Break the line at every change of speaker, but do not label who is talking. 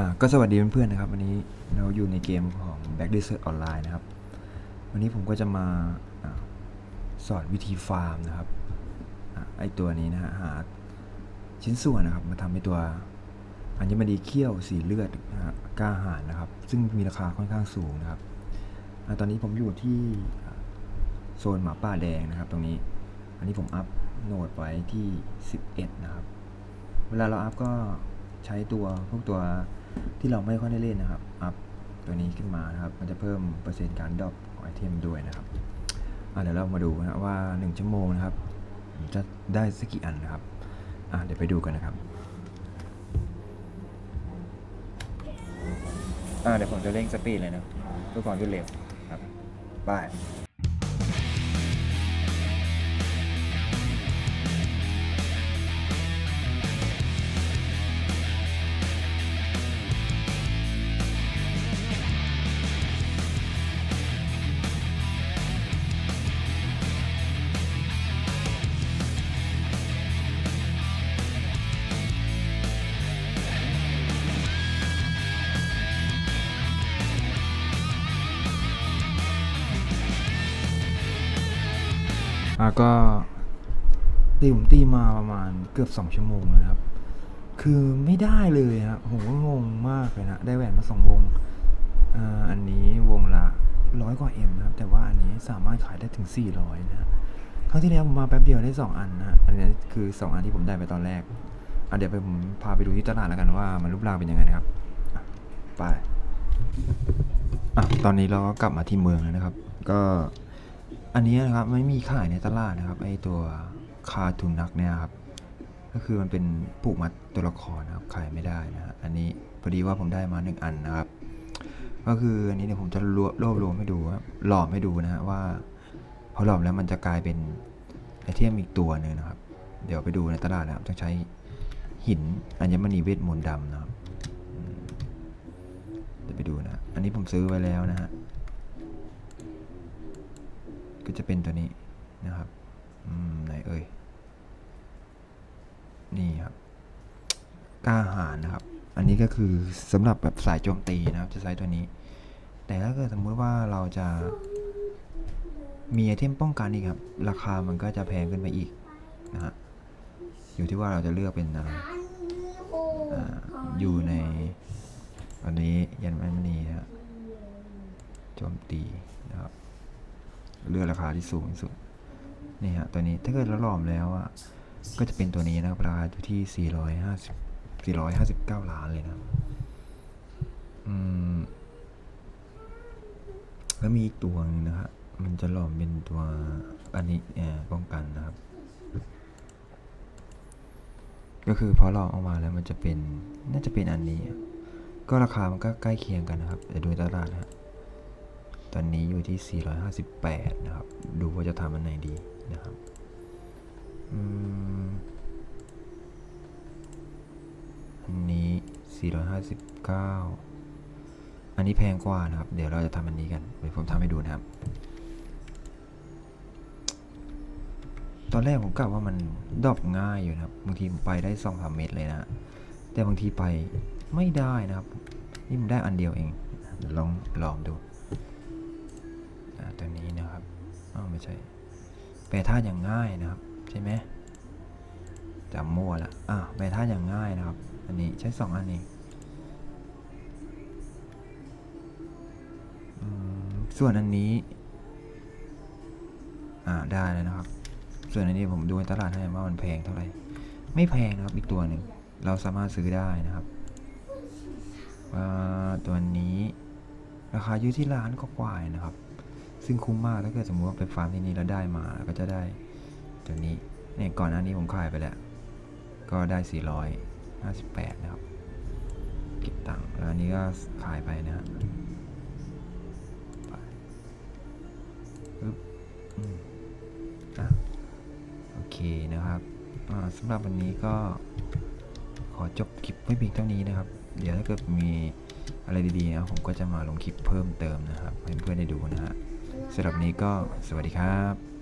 อ่าก็สวัสดีเพื่อนๆนะครับ วันนี้เราอยู่ในเกมของ Back Desert Online นะครับ วันนี้ผมก็จะมาอาสอนวิธีฟาร์มนะครับอาไอตัวนี้นะฮะหาชิ้นส่วนนะครับ มาทำให้ตัวอัญมณีเขี้ยวสีเลือดนะฮะกล้าหาญนะครับ ซึ่งมีราคาค่อนข้างสูงนะครับอาตอนนี้ผมอยู่ที่อ่าโซนหมาป่าแดงนะครับ ตรงนี้ อันนี้ผมอัพโหนดไว้ที่ 11 นะครับ เวลาเราอัพก็ใช้ตัวพวกตัว ที่เราไม่ค่อยได้เล่นนะครับ อัพตัวนี้ขึ้นมานะครับ มันจะเพิ่มเปอร์เซ็นต์การดรอปของไอเทมด้วยนะครับอะเดี๋ยวเรามาดูนะว่า 1 ชั่วโมงนะครับ จะได้สักกี่อันนะครับอะเดี๋ยวไปดูกันนะครับอะเดี๋ยวผมจะเร่งสปีดเลยนะเพื่อความรวดเร็วครับไป อะก็ตีผมตีมาประมาณเกือบสองชั่วโมงแล้วนะครับ คือไม่ได้เลยฮะผมก็งงมากเลยนะ ได้แหวนมาสองวงอันนี้วงละร้อยกว่าเอ็มนะครับ แต่ว่าอันนี้สามารถขายได้ถึง 400 นะฮะครั้งที่แล้วผมมาแป๊บเดียวได้ 2 อันนะฮะอันนี้คือ 2 อันที่ผมได้ไปตอนแรกอะเดี๋ยวไปผมพาไปดูที่ตลาดแล้วกันว่ามันรูปร่างเป็นยังไงนะครับไปอะตอนนี้เราก็กลับมาที่เมืองแล้วนะครับ ก็ อันนี้นะครับไม่มีขายในตลาดนะครับไอตัวคาทูนักเนี่ยครับก็คือมันเป็นผูกมัดตัวละครนะครับขายไม่ได้นะฮะอันนี้พอดีว่าผมได้มาหนึ่งอันนะครับ ก็คืออันนี้เนี่ยผมจะรวบรวบรวมให้ดูครับหลอมให้ดูนะฮะว่าพอหลอมแล้วมันจะกลายเป็นไอเทมอีกตัวหนึ่งนะครับ เดี๋ยวไปดูในตลาดนะครับต้องใช้หินอัญมณีเวทมนต์ดำนะครับเดี๋ยวไปดูนะ อันนี้ผมซื้อไว้แล้วนะฮะ ก็จะเป็นตัวนี้นะครับอืมไหนเอ่ย นี่ครับกล้าหาญนะครับ อันนี้ก็คือสำหรับแบบสายโจมตีนะครับ จะใช้ตัวนี้ แต่ถ้าเกิดสมมุติว่าเราจะมีไอเทมป้องกันอีกครับ ราคามันก็จะแพงขึ้นไปอีกนะฮะ อยู่ที่ว่าเราจะเลือกเป็นอะไรอยู่ในอันนี้ยันแมนมณีนะฮะโจมตีนะครับ เลือกราคาที่สูงที่สุดนี่ฮะตัวนี้ถ้าเกิดเราหลอมแล้วอะก็จะเป็นตัวนี้นะครับราคาอยู่ที่ 450 459 ล้านเลยนะอืมแล้วมีอีกตัวนึงนะฮะมันจะหลอมเป็นตัวอันนี้เอ่อป้องกันนะครับ ก็คือพอหลอมออกมาแล้วมันจะเป็นน่าจะเป็นอันนี้ ก็ราคามันก็ใกล้เคียงกันนะครับแต่โดยตลาดนะฮะ ตอนนี้อยู่ที่ 458 นะครับ ดูว่าจะทำอันไหนดีนะครับอันนี้ 459 อันนี้แพงกว่านะครับ เดี๋ยวเราจะทำอันนี้กันเดี๋ยวผมทำให้ดูนะครับ ตอนแรกผมกะว่ามันดอปง่ายอยู่นะครับ บางทีผมไปได้2 3เมตรเลยนะ แต่บางทีไปไม่ได้นะครับ นี่มันได้อันเดียวเองเดี๋ยวลองลองดู ใช่แปลท่าอย่างง่ายนะครับใช่ไหมจำมั่วละอ่าแปลท่าอย่างง่ายนะครับ อันนี้ใช้สองอันเองอืมส่วนอันนี้อ่าได้แล้วนะครับ ส่วนอันนี้ผมดูในตลาดให้ว่ามันแพงเท่าไหร่ไม่แพงนะครับอีกตัวหนึ่งเราสามารถซื้อได้นะครับตัวนี้ราคาอยู่ที่ล้านก็กว่านะครับ ซึ่งคุ้มมากถ้าเกิดสมมติว่าไปฟาร์มที่นี่แล้วได้มาก็จะได้ตัวนี้เนี่ยก่อนหน้านี้ผมขายไปแล้ว ก็ได้ 458 นะครับ เก็บตังค์แล้วอันนี้ก็ขายไปนะฮะปึ๊บอะโอเคนะครับสำหรับวันนี้ก็ขอจบคลิปไว้เพียงเท่านี้นะครับ เดี๋ยวถ้าเกิดมีอะไรดีๆนะผมก็จะมาลงคลิปเพิ่มเติมนะครับ ให้เพื่อนๆได้ดูนะฮะ สำหรับนี้ก็สวัสดีครับ